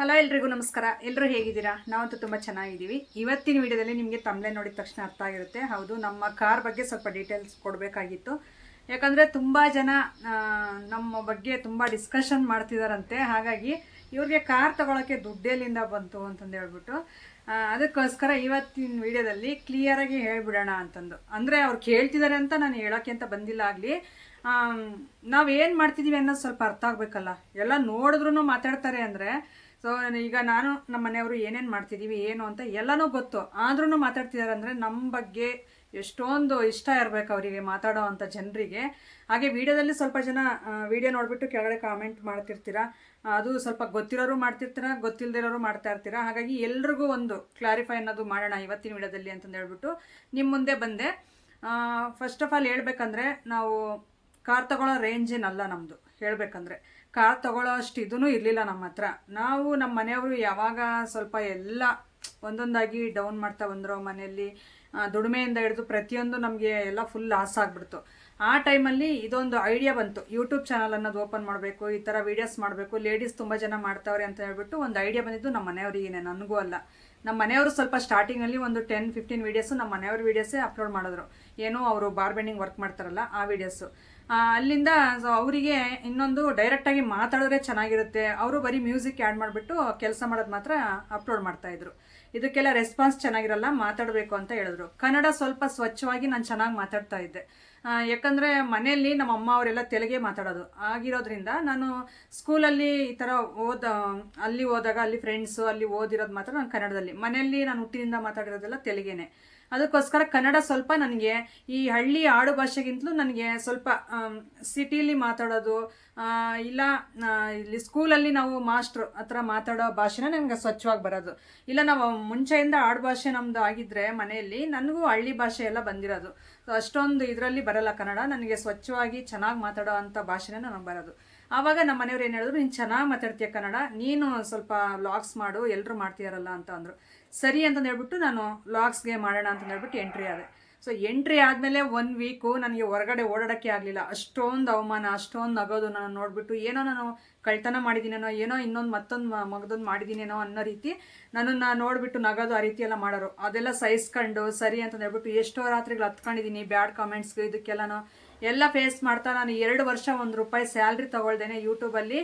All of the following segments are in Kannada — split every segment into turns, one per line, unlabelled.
ಹಲೋ ಎಲ್ರಿಗೂ ನಮಸ್ಕಾರ. ಎಲ್ಲರೂ ಹೇಗಿದ್ದೀರಾ? ನಾವಂತೂ ತುಂಬ ಚೆನ್ನಾಗಿದ್ದೀವಿ. ಇವತ್ತಿನ ವಿಡಿಯೋದಲ್ಲಿ ನಿಮಗೆ ತಮ್ಲೆ ನೋಡಿದ ತಕ್ಷಣ ಅರ್ಥ ಆಗಿರುತ್ತೆ. ಹೌದು, ನಮ್ಮ ಕಾರ್ ಬಗ್ಗೆ ಸ್ವಲ್ಪ ಡೀಟೇಲ್ಸ್ ಕೊಡಬೇಕಾಗಿತ್ತು. ಯಾಕಂದರೆ ತುಂಬ ಜನ ನಮ್ಮ ಬಗ್ಗೆ ತುಂಬ ಡಿಸ್ಕಷನ್ ಮಾಡ್ತಿದ್ದಾರಂತೆ ಹಾಗಾಗಿ ಇವ್ರಿಗೆ ಕಾರ್ ತಗೊಳ್ಳೋಕ್ಕೆ ದುಡ್ಡೆಲ್ಲಿಂದ ಬಂತು ಅಂತಂದು ಹೇಳ್ಬಿಟ್ಟು ಅದಕ್ಕೋಸ್ಕರ ಇವತ್ತಿನ ವಿಡಿಯೋದಲ್ಲಿ ಕ್ಲಿಯರಾಗಿ ಹೇಳಿಬಿಡೋಣ ಅಂತಂದು. ಅಂದರೆ ಅವ್ರು ಕೇಳ್ತಿದ್ದಾರೆ ಅಂತ ನಾನು ಹೇಳೋಕ್ಕೆ ಅಂತ ಬಂದಿಲ್ಲ ಆಗಲಿ. ನಾವು ಏನು ಮಾಡ್ತಿದ್ದೀವಿ ಅನ್ನೋದು ಸ್ವಲ್ಪ ಅರ್ಥ ಆಗಬೇಕಲ್ಲ. ಎಲ್ಲ ನೋಡಿದ್ರೂ ಮಾತಾಡ್ತಾರೆ ಅಂದರೆ ಸೊ ಈಗ ನಾನು ನಮ್ಮ ಮನೆಯವರು ಏನೇನು ಮಾಡ್ತಿದ್ದೀವಿ ಏನು ಅಂತ ಎಲ್ಲನೂ ಗೊತ್ತು. ಆದ್ರೂ ಮಾತಾಡ್ತಿದ್ದಾರೆ ಅಂದರೆ ನಮ್ಮ ಬಗ್ಗೆ ಎಷ್ಟೊಂದು ಇಷ್ಟ ಇರಬೇಕು ಅವರಿಗೆ ಮಾತಾಡೋ ಅಂಥ ಜನರಿಗೆ. ಹಾಗೆ ವಿಡಿಯೋದಲ್ಲಿ ಸ್ವಲ್ಪ ಜನ ವಿಡಿಯೋ ನೋಡಿಬಿಟ್ಟು ಕೆಳಗಡೆ ಕಾಮೆಂಟ್ ಮಾಡ್ತಿರ್ತೀರ. ಅದು ಸ್ವಲ್ಪ ಗೊತ್ತಿರೋರು ಮಾಡ್ತಿರ್ತೀರ ಗೊತ್ತಿಲ್ಲದಿರೋರು ಮಾಡ್ತಾ ಇರ್ತೀರ. ಹಾಗಾಗಿ ಎಲ್ರಿಗೂ ಒಂದು ಕ್ಲಾರಿಫೈ ಅನ್ನೋದು ಮಾಡೋಣ ಇವತ್ತಿನ ವಿಡಿಯೋದಲ್ಲಿ ಅಂತಂದು ಹೇಳ್ಬಿಟ್ಟು ನಿಮ್ಮ ಮುಂದೆ ಬಂದೆ. ಫಸ್ಟ್ ಆಫ್ ಆಲ್ ಹೇಳ್ಬೇಕಂದ್ರೆ ನಾವು ಕಾರ್ ತಗೊಳ್ಳೋ ರೇಂಜ್ ಏನಲ್ಲ ನಮ್ಮದು ಹೇಳಬೇಕಂದ್ರೆ. ಕಾರ್ ತಗೊಳ್ಳೋ ಅಷ್ಟು ಇದೂ ಇರಲಿಲ್ಲ ನಮ್ಮ ಹತ್ರ. ನಾವು ನಮ್ಮ ಮನೆಯವರು ಯಾವಾಗ ಸ್ವಲ್ಪ ಎಲ್ಲ ಒಂದೊಂದಾಗಿ ಡೌನ್ ಮಾಡ್ತಾ ಬಂದರು ಮನೆಯಲ್ಲಿ ದುಡಿಮೆಯಿಂದ ಹಿಡಿದು ಪ್ರತಿಯೊಂದು ನಮಗೆ ಎಲ್ಲ ಫುಲ್ ಲಾಸ್ ಆಗಿಬಿಡ್ತು. ಆ ಟೈಮಲ್ಲಿ ಇದೊಂದು ಐಡಿಯಾ ಬಂತು. ಯೂಟ್ಯೂಬ್ ಚಾನಲ್ ಅನ್ನೋದು ಓಪನ್ ಮಾಡಬೇಕು, ಈ ಥರ ವೀಡಿಯೋಸ್ ಮಾಡಬೇಕು ಲೇಡೀಸ್ ತುಂಬ ಜನ ಮಾಡ್ತಾವ್ರೆ ಅಂತ ಹೇಳ್ಬಿಟ್ಟು ಒಂದು ಐಡಿಯಾ ಬಂದಿದ್ದು ನಮ್ಮ ಮನೆಯವರಿಗೇನೆ, ನನಗೂ ಅಲ್ಲ. ನಮ್ಮ ಮನೆಯವರು ಸ್ವಲ್ಪ ಸ್ಟಾರ್ಟಿಂಗಲ್ಲಿ ಒಂದು ಟೆನ್ ಫಿಫ್ಟೀನ್ ವೀಡಿಯೋಸು ನಮ್ಮ ಮನೆಯವ್ರ ವೀಡಿಯೋಸೇ ಅಪ್ಲೋಡ್ ಮಾಡಿದ್ರು. ಏನೋ ಅವರು ಬಾರ್ಬೆಂಡಿಂಗ್ ವರ್ಕ್ ಮಾಡ್ತಾರಲ್ಲ ಆ ವೀಡಿಯೋಸು ಅಲ್ಲಿಂದ ಸೊ ಅವರಿಗೆ ಇನ್ನೊಂದು ಡೈರೆಕ್ಟಾಗಿ ಮಾತಾಡಿದ್ರೆ ಚೆನ್ನಾಗಿರುತ್ತೆ. ಅವರು ಬರೀ ಮ್ಯೂಸಿಕ್ ಆ್ಯಡ್ ಮಾಡಿಬಿಟ್ಟು ಕೆಲಸ ಮಾಡೋದು ಮಾತ್ರ ಅಪ್ಲೋಡ್ ಮಾಡ್ತಾಯಿದ್ರು ಇದಕ್ಕೆಲ್ಲ ರೆಸ್ಪಾನ್ಸ್ ಚೆನ್ನಾಗಿರಲ್ಲ, ಮಾತಾಡಬೇಕು ಅಂತ ಹೇಳಿದ್ರು. ಕನ್ನಡ ಸ್ವಲ್ಪ ಸ್ವಚ್ಛವಾಗಿ ನಾನು ಚೆನ್ನಾಗಿ ಮಾತಾಡ್ತಾ ಇದ್ದೆ. ಯಾಕಂದರೆ ಮನೆಯಲ್ಲಿ ನಮ್ಮ ಅಮ್ಮ ಅವರೆಲ್ಲ ತೆಲುಗೇ ಮಾತಾಡೋದು. ಆಗಿರೋದ್ರಿಂದ ನಾನು ಸ್ಕೂಲಲ್ಲಿ ಈ ಥರ ಓದ, ಅಲ್ಲಿ ಹೋದಾಗ ಅಲ್ಲಿ ಫ್ರೆಂಡ್ಸು ಅಲ್ಲಿ ಓದಿರೋದು ಮಾತ್ರ ನಾನು ಕನ್ನಡದಲ್ಲಿ. ಮನೆಯಲ್ಲಿ ನಾನು ಹುಟ್ಟಿನಿಂದ ಮಾತಾಡಿರೋದೆಲ್ಲ ತೆಲುಗೇನೆ. ಅದಕ್ಕೋಸ್ಕರ ಕನ್ನಡ ಸ್ವಲ್ಪ ನನಗೆ ಈ ಹಳ್ಳಿ ಆಡು ಭಾಷೆಗಿಂತಲೂ ನನಗೆ ಸ್ವಲ್ಪ ಸಿಟಿಲಿ ಮಾತಾಡೋದು ಇಲ್ಲ ಇಲ್ಲಿ ಸ್ಕೂಲಲ್ಲಿ ನಾವು ಮಾಸ್ಟ್ರು ಹತ್ರ ಮಾತಾಡೋ ಭಾಷೆನ ನನಗೆ ಸ್ವಚ್ಛವಾಗಿ ಬರೋದು. ಇಲ್ಲ, ನಾವು ಮುಂಚೆಯಿಂದ ಆಡು ಭಾಷೆ ನಮ್ಮದು ಆಗಿದ್ದರೆ ಮನೆಯಲ್ಲಿ ನನಗೂ ಹಳ್ಳಿ ಭಾಷೆ ಎಲ್ಲ ಬಂದಿರೋದು. ಸೊ ಅಷ್ಟೊಂದು ಇದರಲ್ಲಿ ಬರಲ್ಲ ಕನ್ನಡ, ನನಗೆ ಸ್ವಚ್ಛವಾಗಿ ಚೆನ್ನಾಗಿ ಮಾತಾಡೋ ಅಂಥ ಭಾಷೆನೇ ನನಗೆ ಬರೋದು. ಆವಾಗ ನಮ್ಮ ಮನೆಯವ್ರು ಏನು ಹೇಳಿದ್ರು, ನೀನು ಚೆನ್ನಾಗಿ ಮಾತಾಡ್ತೀಯ ಕನ್ನಡ, ನೀನು ಸ್ವಲ್ಪ ವ್ಲಾಗ್ಸ್ ಮಾಡು ಎಲ್ಲರೂ ಮಾಡ್ತೀಯಾರಲ್ಲ ಅಂತ ಅಂದರು. ಸರಿ ಅಂತಂದು ಹೇಳ್ಬಿಟ್ಟು ನಾನು ಲಾಗ್ಸ್ಗೆ ಮಾಡೋಣ ಅಂತ ಹೇಳ್ಬಿಟ್ಟು ಎಂಟ್ರಿ ಆದೆ. ಸೊ ಎಂಟ್ರಿ ಆದಮೇಲೆ ಒನ್ ವೀಕು ನನಗೆ ಹೊರಗಡೆ ಓಡಾಡೋಕ್ಕೆ ಆಗಲಿಲ್ಲ. ಅಷ್ಟೊಂದು ಅವಮಾನ, ಅಷ್ಟೊಂದು ನಗೋದು ನಾನು ನೋಡಿಬಿಟ್ಟು ಏನೋ ನಾನು ಕಳ್ತನ ಮಾಡಿದ್ದೀನೇನೋ ಏನೋ ಇನ್ನೊಂದು ಮತ್ತೊಂದು ಮಗದೊಂದು ಮಾಡಿದ್ದೀನೇನೋ ಅನ್ನೋ ರೀತಿ ನನ್ನನ್ನು ನೋಡಿಬಿಟ್ಟು ನಗೋದು ಆ ರೀತಿ ಎಲ್ಲ ಮಾಡೋರು. ಅದೆಲ್ಲ ಸಹಿಸ್ಕೊಂಡು ಸರಿ ಅಂತಂದು ಹೇಳ್ಬಿಟ್ಟು ಎಷ್ಟೋ ರಾತ್ರಿಗಳು ಹತ್ಕೊಂಡಿದ್ದೀನಿ ಬ್ಯಾಡ್ ಕಾಮೆಂಟ್ಸ್ಗೆ ಇದಕ್ಕೆಲ್ಲನೋ. ಎಲ್ಲ ಫೇಸ್ ಮಾಡ್ತಾ ನಾನು ಎರಡು ವರ್ಷ ಒಂದು ರೂಪಾಯಿ ಸ್ಯಾಲ್ರಿ ತೊಗೊಳ್ದೇನೆ ಯೂಟ್ಯೂಬಲ್ಲಿ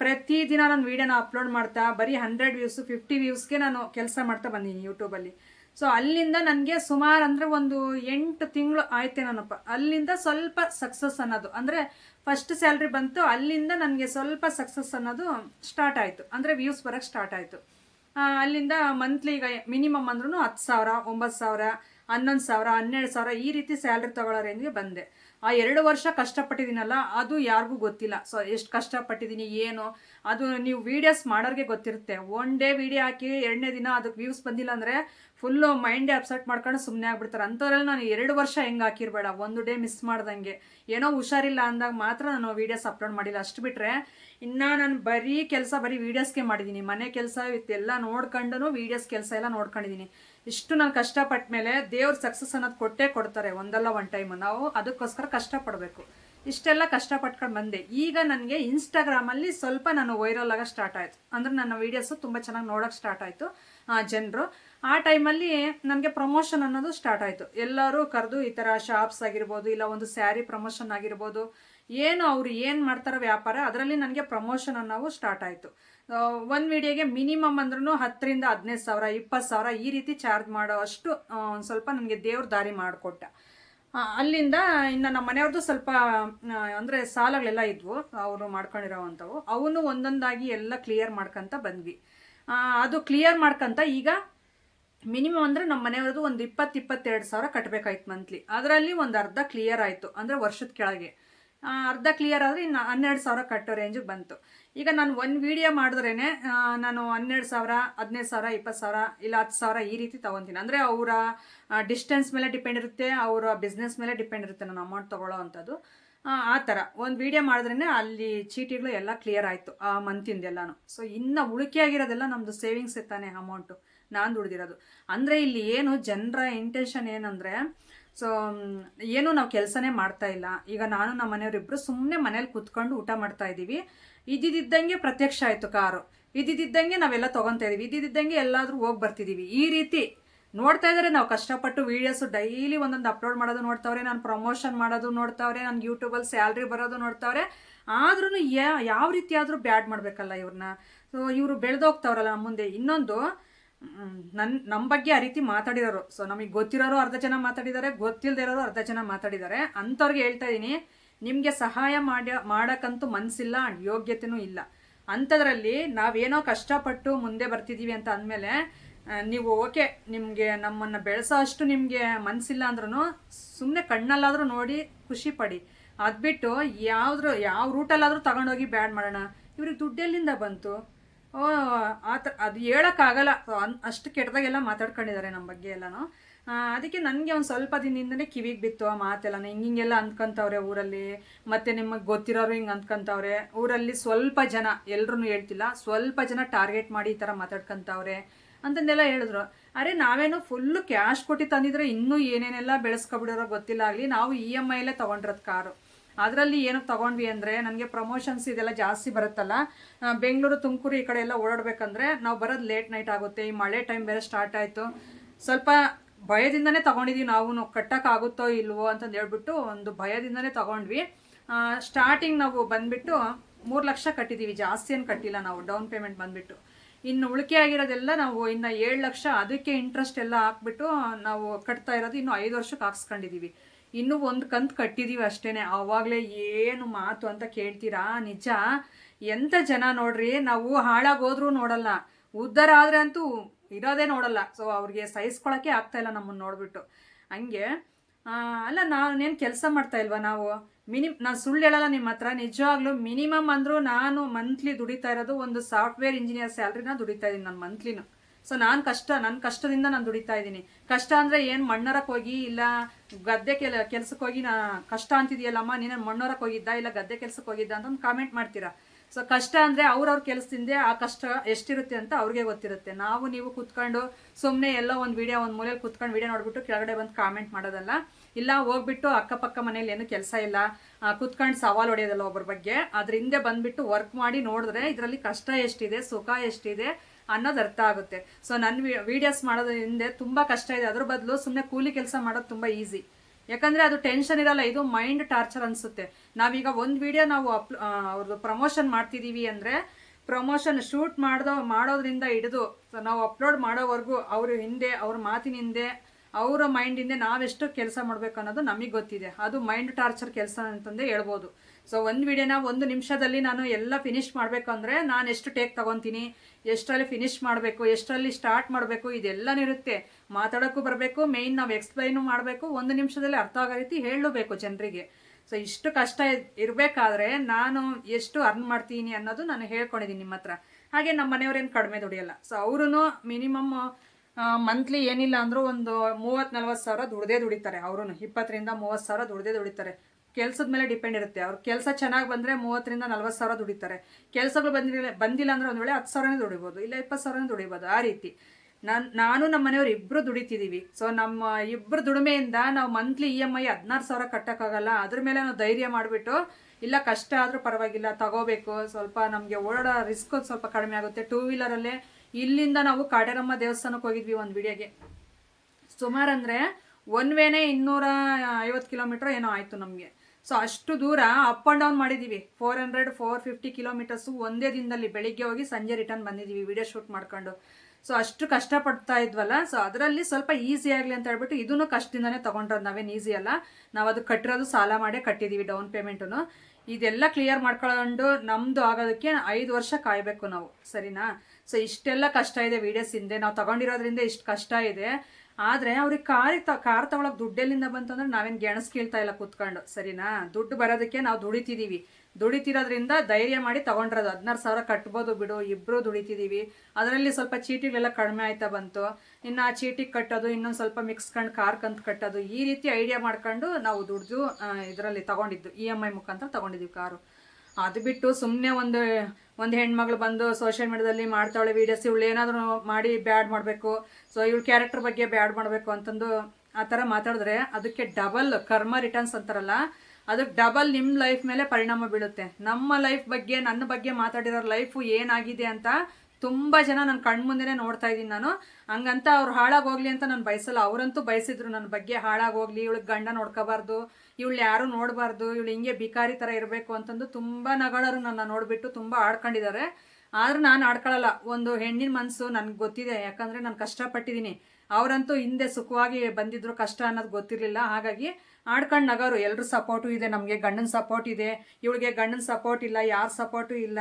ಪ್ರತಿದಿನ ನಾನು ವೀಡಿಯೋನ ಅಪ್ಲೋಡ್ ಮಾಡ್ತಾ, ಬರೀ ಹಂಡ್ರೆಡ್ ವ್ಯೂಸು ಫಿಫ್ಟಿ ವ್ಯೂಸ್ಗೆ ನಾನು ಕೆಲಸ ಮಾಡ್ತಾ ಬಂದೀನಿ ಯೂಟ್ಯೂಬಲ್ಲಿ ಸೊ ಅಲ್ಲಿಂದ ನನಗೆ ಸುಮಾರು ಅಂದರೆ ಒಂದು ಎಂಟು ತಿಂಗಳು ಆಯ್ತೆ ನಾನಪ್ಪ. ಅಲ್ಲಿಂದ ಸ್ವಲ್ಪ ಸಕ್ಸಸ್ ಅನ್ನೋದು. ಅಂದರೆ ಫಸ್ಟ್ ಸ್ಯಾಲ್ರಿ ಬಂತು, ಅಲ್ಲಿಂದ ನನಗೆ ಸ್ವಲ್ಪ ಸಕ್ಸಸ್ ಅನ್ನೋದು ಸ್ಟಾರ್ಟ್ ಆಯಿತು. ಅಂದರೆ ವ್ಯೂಸ್ ಬರೋಕ್ಕೆ ಸ್ಟಾರ್ಟ್ ಆಯಿತು. ಅಲ್ಲಿಂದ ಮಂತ್ಲಿ ಈಗ ಮಿನಿಮಮ್ ಅಂದ್ರೂ ಹತ್ತು ಸಾವಿರ, ಒಂಬತ್ತು ಸಾವಿರ, ಹನ್ನೊಂದು ಸಾವಿರ, ಹನ್ನೆರಡು ಸಾವಿರ ಈ ರೀತಿ ಸ್ಯಾಲ್ರಿ ತಗೊಳ್ಳೋ ರೇಂಜ್ಗೆ ಬಂದೆ. ಆ ಎರಡು ವರ್ಷ ಕಷ್ಟಪಟ್ಟಿದ್ದೀನಲ್ಲ, ಅದು ಯಾರಿಗೂ ಗೊತ್ತಿಲ್ಲ. ಸೊ ಎಷ್ಟು ಕಷ್ಟಪಟ್ಟಿದ್ದೀನಿ, ಏನು? ಅದು ನೀವು ವೀಡಿಯೋಸ್ ಮಾಡೋರಿಗೆ ಗೊತ್ತಿರುತ್ತೆ. ಒನ್ ಡೇ ವೀಡಿಯೋ ಹಾಕಿ ಎರಡನೇ ದಿನ ಅದಕ್ಕೆ ವ್ಯೂಸ್ ಬಂದಿಲ್ಲ ಅಂದರೆ ಫುಲ್ಲು ಮೈಂಡೇ ಅಪ್ಸೆಟ್ ಮಾಡ್ಕೊಂಡು ಸುಮ್ಮನೆ ಆಗ್ಬಿಡ್ತಾರೆ. ಅಂಥವ್ರಲ್ಲಿ ನಾನು ಎರಡು ವರ್ಷ ಹೆಂಗೆ ಹಾಕಿರಬೇಡ, ಒಂದು ಡೇ ಮಿಸ್ ಮಾಡ್ದಂಗೆ. ಏನೋ ಹುಷಾರಿಲ್ಲ ಅಂದಾಗ ಮಾತ್ರ ನಾನು ವೀಡಿಯೋಸ್ ಅಪ್ಲೋಡ್ ಮಾಡಿಲ್ಲ. ಅಷ್ಟು ಬಿಟ್ಟರೆ ಇನ್ನು ನಾನು ಬರೀ ಕೆಲಸ ಬರೀ ವೀಡಿಯೋಸ್ಗೆ ಮಾಡಿದ್ದೀನಿ. ಮನೆ ಕೆಲಸ ಇತ್ತೆಲ್ಲ ನೋಡ್ಕೊಂಡು ವೀಡಿಯೋಸ್ ಕೆಲಸ ಎಲ್ಲ ನೋಡ್ಕೊಂಡಿದ್ದೀನಿ. ಇಷ್ಟು ನಾನು ಕಷ್ಟಪಟ್ಟ ಮೇಲೆ ದೇವ್ರ ಸಕ್ಸಸ್ ಅನ್ನೋದು ಕೊಟ್ಟೇ ಕೊಡ್ತಾರೆ ಒಂದಲ್ಲ ಒನ್ ಟೈಮ್ ನಾವು ಅದಕ್ಕೋಸ್ಕರ ಕಷ್ಟಪಡಬೇಕು. ಇಷ್ಟೆಲ್ಲ ಕಷ್ಟಪಟ್ಕೊಂಡು ಬಂದೆ. ಈಗ ನನಗೆ ಇನ್ಸ್ಟಾಗ್ರಾಮಲ್ಲಿ ಸ್ವಲ್ಪ ನಾನು ವೈರಲ್ ಆಗ ಸ್ಟಾರ್ಟ್ ಆಯಿತು. ಅಂದರೆ ನನ್ನ ವೀಡಿಯೋಸು ತುಂಬ ಚೆನ್ನಾಗಿ ನೋಡೋಕೆ ಸ್ಟಾರ್ಟ್ ಆಯಿತು ಜನರು. ಆ ಟೈಮಲ್ಲಿ ನನಗೆ ಪ್ರಮೋಷನ್ ಅನ್ನೋದು ಸ್ಟಾರ್ಟ್ ಆಯಿತು. ಎಲ್ಲರೂ ಕರೆದು ಈ ಥರ ಶಾಪ್ಸ್ ಆಗಿರ್ಬೋದು, ಇಲ್ಲ ಒಂದು ಸ್ಯಾರಿ ಪ್ರಮೋಷನ್ ಆಗಿರ್ಬೋದು. ಏನು ಅವರು ಏನು ಮಾಡ್ತಾರೋ ವ್ಯಾಪಾರ, ಅದರಲ್ಲಿ ನನಗೆ ಪ್ರಮೋಷನ್ ಅನ್ನೋವು ಸ್ಟಾರ್ಟ್ ಆಯಿತು. ಒಂದು ವಿಡಿಯೋಗೆ ಮಿನಿಮಮ್ ಅಂದ್ರೂ ಹತ್ತರಿಂದ ಹದಿನೈದು ಸಾವಿರ, ಇಪ್ಪತ್ತು ಸಾವಿರ ಈ ರೀತಿ ಚಾರ್ಜ್ ಮಾಡೋ ಅಷ್ಟು ಒಂದು ಸ್ವಲ್ಪ ನನಗೆ ದೇವ್ರ ದಾರಿ ಮಾಡಿಕೊಟ್ಟ. ಅಲ್ಲಿಂದ ಇನ್ನು ನಮ್ಮ ಮನೆಯವ್ರದ್ದು ಸ್ವಲ್ಪ ಅಂದರೆ ಸಾಲಗಳೆಲ್ಲ ಇದ್ವು, ಅವರು ಮಾಡ್ಕೊಂಡಿರೋವಂಥವು. ಅವನು ಒಂದೊಂದಾಗಿ ಎಲ್ಲ ಕ್ಲಿಯರ್ ಮಾಡ್ಕೊಂತ ಬಂದ್ವಿ. ಅದು ಕ್ಲಿಯರ್ ಮಾಡ್ಕೊಂತ ಈಗ ಮಿನಿಮಮ್ ಅಂದರೆ ನಮ್ಮ ಮನೆಯವ್ರದ್ದು ಒಂದು ಇಪ್ಪತ್ತು ಇಪ್ಪತ್ತೆರಡು ಸಾವಿರ ಕಟ್ಟಬೇಕಾಯ್ತು ಮಂತ್ಲಿ ಅದರಲ್ಲಿ ಒಂದು ಅರ್ಧ ಕ್ಲಿಯರ್ ಆಯಿತು, ಅಂದರೆ ವರ್ಷದ ಕೆಳಗೆ. ಅರ್ಧ ಕ್ಲಿಯರ್ ಆದರೆ ಇನ್ನು ಹನ್ನೆರಡು ಸಾವಿರ ಕಟ್ಟೋ ರೇಂಜಿಗೆ ಬಂತು. ಈಗ ನಾನು ಒಂದು ವಿಡಿಯೋ ಮಾಡಿದ್ರೇ ನಾನು ಹನ್ನೆರಡು ಸಾವಿರ ಹದಿನೈದು ಸಾವಿರ ಇಪ್ಪತ್ತು ಸಾವಿರ ಇಲ್ಲ ಹತ್ತು ಸಾವಿರ ಈ ರೀತಿ ತೊಗೊತೀನಿ. ಅಂದರೆ ಅವರ ಡಿಸ್ಟೆನ್ಸ್ ಮೇಲೆ ಡಿಪೆಂಡ್ ಇರುತ್ತೆ ಅವರ ಬಿಸ್ನೆಸ್ ಮೇಲೆ ಡಿಪೆಂಡ್ ಇರುತ್ತೆ ನಾನು ಅಮೌಂಟ್ ತೊಗೊಳ್ಳೋ ಅಂಥದ್ದು. ಆ, ಥರ. ಒಂದು ವಿಡಿಯೋ ಮಾಡಿದ್ರೇ ಅಲ್ಲಿ ಚೀಟಿಗಳು ಎಲ್ಲ ಕ್ಲಿಯರ್ ಆಯಿತು ಆ ಮಂತಿಂದೆಲ್ಲನೂ ಸೊ ಇನ್ನು ಉಳಿಕೆ ಆಗಿರೋದೆಲ್ಲ ನಮ್ಮದು ಸೇವಿಂಗ್ಸ್ ಇರ್ತಾನೆ ಅಮೌಂಟು ನಾನು ದುಡ್ದಿರೋದು ಅಂದರೆ ಇಲ್ಲಿ ಏನು ಜನರ ಇಂಟೆನ್ಷನ್ ಏನಂದರೆ ಸೊ ಏನು ನಾವು ಕೆಲಸನೇ ಮಾಡ್ತಾ ಇಲ್ಲ. ಈಗ ನಾನು ನಮ್ಮ ಮನೆಯವರಿಬ್ಬರು ಸುಮ್ಮನೆ ಮನೇಲಿ ಕೂತ್ಕೊಂಡು ಊಟ ಮಾಡ್ತಾ ಇದ್ದೀವಿ. ಇದ್ದಿದ್ದಂಗೆ ಪ್ರತ್ಯಕ್ಷ ಆಯಿತು ಕಾರು. ಇದ್ದಿದ್ದಂಗೆ ನಾವೆಲ್ಲ ತೊಗೊತಾ ಇದ್ದೀವಿ. ಇದ್ದಿದ್ದಂಗೆ ಎಲ್ಲಾದರೂ ಹೋಗಿ ಬರ್ತಿದ್ದೀವಿ. ಈ ರೀತಿ ನೋಡ್ತಾ ಇದ್ದಾರೆ ನಾವು ಕಷ್ಟಪಟ್ಟು ವೀಡಿಯೋಸು ಡೈಲಿ ಒಂದೊಂದು ಅಪ್ಲೋಡ್ ಮಾಡೋದು ನೋಡ್ತಾವ್ರೆ, ನಾನು ಪ್ರಮೋಷನ್ ಮಾಡೋದು ನೋಡ್ತಾವ್ರೆ, ನಾನು ಯೂಟ್ಯೂಬಲ್ಲಿ ಸ್ಯಾಲ್ರಿ ಬರೋದು ನೋಡ್ತಾವ್ರೆ. ಆದ್ರೂ ಯಾವ ರೀತಿ ಬ್ಯಾಡ್ ಮಾಡಬೇಕಲ್ಲ ಇವ್ರನ್ನ ಸೊ ಇವರು ಬೆಳೆದೋಗ್ತಾವ್ರಲ್ಲ ಮುಂದೆ. ಇನ್ನೊಂದು ನನ್ನ ನಮ್ಮ ಬಗ್ಗೆ ಆ ರೀತಿ ಮಾತಾಡಿರೋರು. ಸೊ ನಮಗೆ ಗೊತ್ತಿರೋರು ಅರ್ಧ ಜನ ಮಾತಾಡಿದ್ದಾರೆ ಗೊತ್ತಿಲ್ಲದೆ ಇರೋರು ಅರ್ಧ ಜನ ಮಾತಾಡಿದ್ದಾರೆ. ಅಂಥವ್ರಿಗೆ ಹೇಳ್ತಾ ಇದ್ದೀನಿ ನಿಮಗೆ ಸಹಾಯ ಮಾಡಿ ಮಾಡೋಕ್ಕಂತೂ ಮನಸ್ಸಿಲ್ಲ ಯೋಗ್ಯತೆನೂ ಇಲ್ಲ. ಅಂಥದ್ರಲ್ಲಿ ನಾವೇನೋ ಕಷ್ಟಪಟ್ಟು ಮುಂದೆ ಬರ್ತಿದ್ದೀವಿ ಅಂತ ಅಂದಮೇಲೆ ನೀವು ಓಕೆ, ನಿಮಗೆ ನಮ್ಮನ್ನು ಬೆಳೆಸೋ ಅಷ್ಟು ನಿಮಗೆ ಮನಸ್ಸಿಲ್ಲ ಅಂದ್ರೂ ಸುಮ್ಮನೆ ಕಣ್ಣಲ್ಲಾದರೂ ನೋಡಿ ಖುಷಿ ಪಡಿ. ಅದು ಬಿಟ್ಟು ಯಾವ್ದ್ರ, ಯಾವ ರೂಟಲ್ಲಾದರೂ ತಗೊಂಡೋಗಿ ಬ್ಯಾಡ್ ಮಾಡೋಣ. ಇವ್ರಿಗೆ ದುಡ್ಡೆಲ್ಲಿಂದ ಬಂತು? ಆ ಥರ ಅದು ಹೇಳೋಕ್ಕಾಗಲ್ಲ. ಅಷ್ಟು ಕೆಟ್ಟದಾಗೆಲ್ಲ ಮಾತಾಡ್ಕೊಂಡಿದ್ದಾರೆ ನಮ್ಮ ಬಗ್ಗೆ ಎಲ್ಲನೂ. ಅದಕ್ಕೆ ನನಗೆ ಒಂದು ಸ್ವಲ್ಪ ದಿನದಿಂದನೇ ಕಿವಿಗೆ ಬಿತ್ತು ಆ ಮಾತೆಲ್ಲ ಹಿಂಗೆ ಹಿಂಗೆಲ್ಲ ಅಂದ್ಕೊಂತವ್ರೆ ಊರಲ್ಲಿ. ಮತ್ತು ನಿಮಗೆ ಗೊತ್ತಿರೋರು ಹಿಂಗೆ ಅಂದ್ಕೊಂತವ್ರೆ. ಊರಲ್ಲಿ ಸ್ವಲ್ಪ ಜನ ಎಲ್ಲರೂ ಹೇಳ್ತಿಲ್ಲ. ಸ್ವಲ್ಪ ಜನ ಟಾರ್ಗೆಟ್ ಮಾಡಿ ಈ ಥರ ಮಾತಾಡ್ಕೊಂತವ್ರೆ ಅಂತಂದೆಲ್ಲ ಹೇಳಿದ್ರು. ಅರೆ, ನಾವೇನೋ ಫುಲ್ಲು ಕ್ಯಾಶ್ ಕೊಟ್ಟು ತಂದಿದ್ರೆ ಇನ್ನೂ ಏನೇನೆಲ್ಲ ಬೆಳೆಸ್ಕೊಬಿಡೋರೋ ಗೊತ್ತಿಲ್ಲ ಆಗಲಿ. ನಾವು ಇ ಎಂ ಐಲೇ ತೊಗೊಂಡಿರೋದು ಕಾರು. ಅದರಲ್ಲಿ ಏನಕ್ಕೆ ತೊಗೊಂಡ್ವಿ ಅಂದರೆ ನನಗೆ ಪ್ರಮೋಷನ್ಸ್ ಇದೆಲ್ಲ ಜಾಸ್ತಿ ಬರುತ್ತಲ್ಲ ಬೆಂಗಳೂರು, ತುಮಕೂರು ಈ ಕಡೆ ಎಲ್ಲ ಓಡಾಡಬೇಕಂದ್ರೆ ನಾವು ಬರೋದು ಲೇಟ್ ನೈಟ್ ಆಗುತ್ತೆ, ಈ ಮಳೆ ಟೈಮ್ ಬೇರೆ ಸ್ಟಾರ್ಟ್ ಆಯಿತು. ಸ್ವಲ್ಪ ಭಯದಿಂದನೇ ತೊಗೊಂಡಿದ್ದೀವಿ ನಾವು ಕಟ್ಟೋಕ್ಕಾಗುತ್ತೋ ಇಲ್ವೋ ಅಂತಂದು ಹೇಳ್ಬಿಟ್ಟು ಒಂದು ಭಯದಿಂದನೇ ತೊಗೊಂಡ್ವಿ. ಸ್ಟಾರ್ಟಿಂಗ್ ನಾವು ಬಂದುಬಿಟ್ಟು ಮೂರು ಲಕ್ಷ ಕಟ್ಟಿದ್ದೀವಿ ಜಾಸ್ತಿ ಏನು ಕಟ್ಟಿಲ್ಲ ನಾವು ಡೌನ್ ಪೇಮೆಂಟ್ ಬಂದುಬಿಟ್ಟು. ಇನ್ನು ಉಳಿಕೆ ಆಗಿರೋದೆಲ್ಲ ನಾವು ಇನ್ನು ಏಳು ಲಕ್ಷ, ಅದಕ್ಕೆ ಇಂಟ್ರೆಸ್ಟ್ ಎಲ್ಲ ಹಾಕ್ಬಿಟ್ಟು ನಾವು ಕಟ್ತಾ ಇರೋದು ಇನ್ನು ಐದು ವರ್ಷಕ್ಕೆ ಹಾಕ್ಸ್ಕೊಂಡಿದ್ದೀವಿ ಇನ್ನೂ ಒಂದು ಕಂತು ಕಟ್ಟಿದ್ದೀವಿ ಅಷ್ಟೇ ಆವಾಗಲೇ ಏನು ಮಾತು ಅಂತ ಕೇಳ್ತೀರಾ? ನಿಜ? ಎಂಥ ಜನ ನೋಡ್ರಿ, ನಾವು ಹಾಳಾಗೋದ್ರೂ ನೋಡಲ್ಲ. ಉದ್ಧಾರ ಆದರೆ ಅಂತೂ ಇರೋದೇ ನೋಡಲ್ಲ. ಸೊ ಅವ್ರಿಗೆ ಸಹಿಸ್ಕೊಳಕ್ಕೆ ಆಗ್ತಾ ಇಲ್ಲ ನಮ್ಮನ್ನು ನೋಡ್ಬಿಟ್ಟು. ಹಂಗೆ ಅಲ್ಲ ಅಲ್ಲ, ನಾನೇನು ಕೆಲಸ ಮಾಡ್ತಾ ಇಲ್ವಾ ನಾವು? ಮಿನಿ, ನಾನು ಸುಳ್ಳು ಹೇಳಲ್ಲ ನಿಮ್ಮ ಹತ್ರ. ನಿಜವಾಗ್ಲೂ ಮಿನಿಮಮ್ ಅಂದರೂ ನಾನು ಮಂತ್ಲಿ ದುಡಿತಾ ಇರೋದು ಒಂದು ಸಾಫ್ಟ್ವೇರ್ ಇಂಜಿನಿಯರ್ ಸ್ಯಾಲ್ರಿನ ದುಡಿತಾ ಇದ್ದೀನಿ ನಾನು ಮಂತ್ಲಿನು. ಸೊ ನಾನು ಕಷ್ಟ ನನ್ನ ಕಷ್ಟದಿಂದ ನಾನು ದುಡಿತಾ ಇದ್ದೀನಿ. ಕಷ್ಟ ಅಂದರೆ ಏನು ಮಣ್ಣರಕ್ಕೆ ಹೋಗಿ ಇಲ್ಲ ಗದ್ದೆ ಕೆಲ ಕೆಲ್ಸಕ್ಕೆ ಹೋಗಿ ನಾ ಕಷ್ಟ ಅಂತಿದೆಯಲ್ಲಮ್ಮ, ನೀನು ಮಣ್ಣರಕ್ಕೆ ಹೋಗಿದ್ದ ಇಲ್ಲ ಗದ್ದೆ ಕೆಲ್ಸಕ್ಕೆ ಹೋಗಿದ್ದ ಅಂತ ಒಂದು ಕಾಮೆಂಟ್ ಮಾಡ್ತೀರಾ? ಸೊ ಕಷ್ಟ ಅಂದರೆ ಅವ್ರವ್ರ ಕೆಲಸದಿಂದ ಆ ಕಷ್ಟ ಎಷ್ಟಿರುತ್ತೆ ಅಂತ ಅವ್ರಿಗೆ ಗೊತ್ತಿರುತ್ತೆ. ನಾವು ನೀವು ಕುತ್ಕೊಂಡು ಸುಮ್ಮನೆ ಎಲ್ಲ ಒಂದು ವಿಡಿಯೋ ಒಂದು ಮೂಲೆಯಲ್ಲಿ ಕುತ್ಕೊಂಡು ವಿಡಿಯೋ ನೋಡ್ಬಿಟ್ಟು ಕೆಳಗಡೆ ಬಂದು ಕಾಮೆಂಟ್ ಮಾಡೋದಲ್ಲ, ಇಲ್ಲ ಹೋಗ್ಬಿಟ್ಟು ಅಕ್ಕಪಕ್ಕ ಮನೇಲಿ ಏನು ಕೆಲಸ ಇಲ್ಲ ಕುತ್ಕೊಂಡು ಸವಾಲು ಹೊಡೆಯೋದಲ್ಲ ಒಬ್ಬರ ಬಗ್ಗೆ. ಅದ್ರ ಹಿಂದೆ ಬಂದ್ಬಿಟ್ಟು ವರ್ಕ್ ಮಾಡಿ ನೋಡಿದ್ರೆ ಇದರಲ್ಲಿ ಕಷ್ಟ ಎಷ್ಟಿದೆ, ಸುಖ ಎಷ್ಟಿದೆ ಅನ್ನೋದು ಅರ್ಥ ಆಗುತ್ತೆ. ಸೊ ನನ್ನ ವಿಡಿಯೋಸ್ ಮಾಡೋದ್ರ ಹಿಂದೆ ತುಂಬ ಕಷ್ಟ ಇದೆ. ಅದ್ರ ಬದಲು ಸುಮ್ಮನೆ ಕೂಲಿ ಕೆಲಸ ಮಾಡೋದು ತುಂಬ ಈಸಿ ಯಾಕಂದರೆ ಅದು ಟೆನ್ಷನ್ ಇರಲ್ಲ, ಇದು ಮೈಂಡ್ ಟಾರ್ಚರ್ ಅನಿಸುತ್ತೆ. ನಾವೀಗ ಒಂದು ವಿಡಿಯೋ ನಾವು ಅಪ್ ಅವ್ರದ್ದು ಪ್ರಮೋಷನ್ ಮಾಡ್ತಿದ್ದೀವಿ ಅಂದರೆ ಪ್ರಮೋಷನ್ ಶೂಟ್ ಮಾಡ್ದೋ, ಮಾಡೋದ್ರಿಂದ ಹಿಡಿದು ಸೊ ನಾವು ಅಪ್ಲೋಡ್ ಮಾಡೋವರೆಗೂ ಅವ್ರ ಹಿಂದೆ, ಅವ್ರ ಮಾತಿನ ಹಿಂದೆ ಅವರ ಮೈಂಡಿಂದ ನಾವೆಷ್ಟು ಕೆಲಸ ಮಾಡಬೇಕು ಅನ್ನೋದು ನಮಗೆ ಗೊತ್ತಿದೆ. ಅದು ಮೈಂಡ್ ಟಾರ್ಚರ್ ಕೆಲಸ ಅಂತಂದೇ ಹೇಳ್ಬೋದು. ಸೊ ಒಂದು ವಿಡಿಯೋನ ಒಂದು ನಿಮಿಷದಲ್ಲಿ ನಾನು ಎಲ್ಲ ಫಿನಿಶ್ ಮಾಡಬೇಕು ಅಂದರೆ ನಾನು ಎಷ್ಟು ಟೇಕ್ ತೊಗೊತೀನಿ, ಎಷ್ಟರಲ್ಲಿ ಫಿನಿಶ್ ಮಾಡಬೇಕು, ಎಷ್ಟರಲ್ಲಿ ಸ್ಟಾರ್ಟ್ ಮಾಡಬೇಕು, ಇದೆಲ್ಲನೂ ಇರುತ್ತೆ. ಮಾತಾಡೋಕ್ಕೂ ಬರಬೇಕು ಮೇಯ್ನ್ ನಾವು ಎಕ್ಸ್ಪ್ಲೈನು ಮಾಡಬೇಕು, ಒಂದು ನಿಮಿಷದಲ್ಲಿ ಅರ್ಥ ಆಗೋ ರೀತಿ ಹೇಳಬೇಕು ಜನರಿಗೆ. ಸೊ ಇಷ್ಟು ಕಷ್ಟ ಇರಬೇಕಾದ್ರೆ ನಾನು ಎಷ್ಟು ಅರ್ನ್ ಮಾಡ್ತೀನಿ ಅನ್ನೋದು ನಾನು ಹೇಳ್ಕೊಂಡಿದ್ದೀನಿ ನಿಮ್ಮ ಹತ್ರ ಹಾಗೆ ನಮ್ಮ ಮನೆಯವ್ರೇನು ಕಡಿಮೆ ದುಡಿಯಲ್ಲ. ಸೊ ಅವರು ಮಿನಿಮಮ್ ಮಂತ್ಲಿ ಏನಿಲ್ಲ ಅಂದರೂ ಒಂದು ಮೂವತ್ತು, ನಲ್ವತ್ತು ಸಾವಿರ ದುಡ್ದೇ ದುಡಿತಾರೆ. ಅವರು ಇಪ್ಪತ್ತರಿಂದ ಮೂವತ್ತು ಸಾವಿರ ದುಡ್ದೇ ದುಡಿತಾರೆ. ಕೆಲಸದ ಮೇಲೆ ಡಿಪೆಂಡ್ ಇರುತ್ತೆ. ಅವ್ರ ಕೆಲಸ ಚೆನ್ನಾಗಿ ಬಂದರೆ ಮೂವತ್ತರಿಂದ ನಲ್ವತ್ತು ಸಾವಿರ ದುಡಿತಾರೆ. ಕೆಲಸಗಳು ಬಂದಿಲ್ಲ ಬಂದಿಲ್ಲ ಅಂದರೆ ಒಂದು ವೇಳೆ ಹತ್ತು ಸಾವಿರನೇ ದುಡಿಬೋದು, ಇಲ್ಲ ಇಪ್ಪತ್ತು ಸಾವಿರನೇ ದುಡಿಬೋದು. ಆ ರೀತಿ. ನಾನು ನಾನು ನಮ್ಮ ಮನೆಯವ್ರು ಇಬ್ಬರು ದುಡಿತಿದ್ದೀವಿ ಸೊ ನಮ್ಮ ಇಬ್ಬರು ದುಡಿಮೆಯಿಂದ ನಾವು ಮಂತ್ಲಿ ಇ ಎಂ ಐ ಹದಿನಾರು ಸಾವಿರ ಕಟ್ಟೋಕ್ಕಾಗಲ್ಲ. ಅದ್ರ ಮೇಲೆ ನಾವು ಧೈರ್ಯ ಮಾಡಿಬಿಟ್ಟು, ಇಲ್ಲ ಕಷ್ಟ ಆದರೂ ಪರವಾಗಿಲ್ಲ, ತಗೋಬೇಕು. ಸ್ವಲ್ಪ ನಮಗೆ ಓಡಾಡೋ ರಿಸ್ಕ್ ಸ್ವಲ್ಪ ಕಡಿಮೆ ಆಗುತ್ತೆ. ಟೂ ವೀಲರಲ್ಲೇ ಇಲ್ಲಿಂದ ನಾವು ಕಾಡೇರಮ್ಮ ದೇವಸ್ಥಾನಕ್ಕೆ ಹೋಗಿದ್ವಿ ಒಂದು ವಿಡಿಯೋಗೆ. ಸುಮಾರು ಅಂದರೆ ಒನ್ ವೇನೇ ಇನ್ನೂರ ಐವತ್ತು ಕಿಲೋಮೀಟ್ರ್ ಏನೋ ಆಯಿತು ನಮಗೆ. ಸೊ ಅಷ್ಟು ದೂರ ಅಪ್ ಆ್ಯಂಡ್ ಡೌನ್ ಮಾಡಿದ್ದೀವಿ four hundred four fifty kilometres ಒಂದೇ ದಿನದಲ್ಲಿ ಬೆಳಿಗ್ಗೆ ಹೋಗಿ ಸಂಜೆ ರಿಟರ್ನ್ ಬಂದಿದ್ದೀವಿ ವಿಡಿಯೋ ಶೂಟ್ ಮಾಡ್ಕೊಂಡು. ಸೊ ಅಷ್ಟು ಕಷ್ಟಪಡ್ತಾ ಇದ್ವಲ್ಲ. ಸೊ ಅದರಲ್ಲಿ ಸ್ವಲ್ಪ ಈಸಿ ಆಗಲಿ ಅಂತ ಹೇಳ್ಬಿಟ್ಟು ಇದನ್ನು ಕಷ್ಟದಿಂದನೇ ತೊಗೊಂಡ್ರದ್ದು ನಾವೇನು ಈಸಿ ಅಲ್ಲ. ನಾವು ಅದು ಕಟ್ಟಿರೋದು ಸಾಲ ಮಾಡೇ ಕಟ್ಟಿದ್ದೀವಿ ಡೌನ್ ಪೇಮೆಂಟನ್ನು ಇದೆಲ್ಲ ಕ್ಲಿಯರ್ ಮಾಡ್ಕೊಂಡು ನಮ್ಮದು ಆಗೋದಕ್ಕೆ ಐದು ವರ್ಷ ಕಾಯಬೇಕು ನಾವು. ಸರಿನಾ? ಸೊ ಇಷ್ಟೆಲ್ಲ ಕಷ್ಟ ಇದೆ ವೀಡಿಯೋಸ್ ಹಿಂದೆ. ನಾವು ತಗೊಂಡಿರೋದ್ರಿಂದ ಇಷ್ಟು ಕಷ್ಟ ಇದೆ. ಆದರೆ ಅವ್ರಿಗೆ ಕಾರ್ ತ, ಕಾರ್ ತೊಗೊಳಕ್ಕೆ ದುಡ್ಡೆಲ್ಲಿಂದ ಬಂತಂದ್ರೆ ನಾವೇನು ಗೆಣಸ್ ಕೇಳ್ತಾ ಇಲ್ಲ ಕೂತ್ಕೊಂಡು. ಸರಿನಾ? ದುಡ್ಡು ಬರೋದಕ್ಕೆ ನಾವು ದುಡಿತಿದ್ದೀವಿ ದುಡಿತಿರೋದ್ರಿಂದ ಧೈರ್ಯ ಮಾಡಿ ತಗೊಂಡಿರೋದು. ಹದಿನಾರು ಸಾವಿರ ಕಟ್ಬೋದು ಬಿಡು. ಇಬ್ಬರು ದುಡಿತಿದ್ದೀವಿ ಅದರಲ್ಲಿ ಸ್ವಲ್ಪ ಚೀಟಿಗಳೆಲ್ಲ ಕಡಿಮೆ ಆಯ್ತಾ ಬಂತು. ಇನ್ನು ಆ ಚೀಟಿಗೆ ಕಟ್ಟೋದು, ಇನ್ನೊಂದು ಸ್ವಲ್ಪ ಮಿಕ್ಸ್ಕೊಂಡು ಕಾರ್ ಕಂತು ಕಟ್ಟೋದು, ಈ ರೀತಿ ಐಡಿಯಾ ಮಾಡ್ಕೊಂಡು ನಾವು ದುಡ್ದು ಇದರಲ್ಲಿ ತೊಗೊಂಡಿದ್ದು. ಇ ಎಂ ಐ ಮುಖಾಂತರ ತೊಗೊಂಡಿದ್ದೀವಿ ಕಾರು. ಅದು ಬಿಟ್ಟು ಸುಮ್ಮನೆ ಒಂದು ಒಂದು ಹೆಣ್ಮಗಳು ಬಂದು ಸೋಷಿಯಲ್ ಮೀಡಿಯಾದಲ್ಲಿ ಮಾಡ್ತಾಳೆ ವೀಡಿಯೋಸ್ ಇವಳು ಏನಾದರೂ ಮಾಡಿ ಬ್ಯಾಡ್ ಮಾಡಬೇಕು. ಸೊ ಇವಳು ಕ್ಯಾರೆಕ್ಟರ್ ಬಗ್ಗೆ ಬ್ಯಾಡ್ ಮಾಡಬೇಕು ಅಂತಂದು ಆ ಥರ ಮಾತಾಡಿದ್ರೆ ಅದಕ್ಕೆ ಡಬಲ್ ಕರ್ಮ ರಿಟರ್ನ್ಸ್ ಅಂತಾರಲ್ಲ ಅದಕ್ಕೆ ಡಬಲ್ ನಿಮ್ಮ ಲೈಫ್ ಮೇಲೆ ಪರಿಣಾಮ ಬೀಳುತ್ತೆ. ನಮ್ಮ ಲೈಫ್ ಬಗ್ಗೆ, ನನ್ನ ಬಗ್ಗೆ ಮಾತಾಡಿರೋ ಲೈಫು ಏನಾಗಿದೆ ಅಂತ ತುಂಬ ಜನ ನನ್ನ ಕಣ್ಮುಂದೆನೇ ನೋಡ್ತಾ ಇದ್ದೀನಿ ನಾನು. ಹಂಗಂತ ಅವ್ರು ಹಾಳಾಗೋಗ್ಲಿ ಅಂತ ನಾನು ಬಯಸಲ್ಲ. ಅವರಂತೂ ಬಯಸಿದ್ರು ನನ್ನ ಬಗ್ಗೆ ಹಾಳಾಗೋಗ್ಲಿ ಇವಳಿಗೆ ಗಂಡ ನೋಡ್ಕೋಬಾರ್ದು ಇವಳು ಯಾರು ನೋಡಬಾರ್ದು, ಇವಳು ಹಿಂಗೆ ಬಿಕಾರಿ ಥರ ಇರಬೇಕು ಅಂತಂದು ತುಂಬ ನಗಳರು ನನ್ನ ನೋಡಿಬಿಟ್ಟು ತುಂಬ ಆಡ್ಕೊಂಡಿದ್ದಾರೆ. ಆದರೂ ನಾನು ಆಡ್ಕೊಳ್ಳಲ್ಲ ಒಂದು ಹೆಣ್ಣಿನ ಮನಸ್ಸು ನನಗೆ ಗೊತ್ತಿದೆ. ಯಾಕಂದರೆ ನಾನು ಕಷ್ಟಪಟ್ಟಿದ್ದೀನಿ. ಅವರಂತೂ ಹಿಂದೆ ಸುಖವಾಗಿ ಬಂದಿದ್ರು ಕಷ್ಟ ಅನ್ನೋದು ಗೊತ್ತಿರಲಿಲ್ಲ. ಹಾಗಾಗಿ ಆಡ್ಕೊಂಡು ನಗರು ಎಲ್ಲರೂ ಸಪೋರ್ಟು ಇದೆ. ನಮಗೆ ಗಂಡನ ಸಪೋರ್ಟ್ ಇದೆ. ಇವಳಿಗೆ ಗಂಡನ ಸಪೋರ್ಟ್ ಇಲ್ಲ. ಯಾರ ಸಪೋರ್ಟು ಇಲ್ಲ.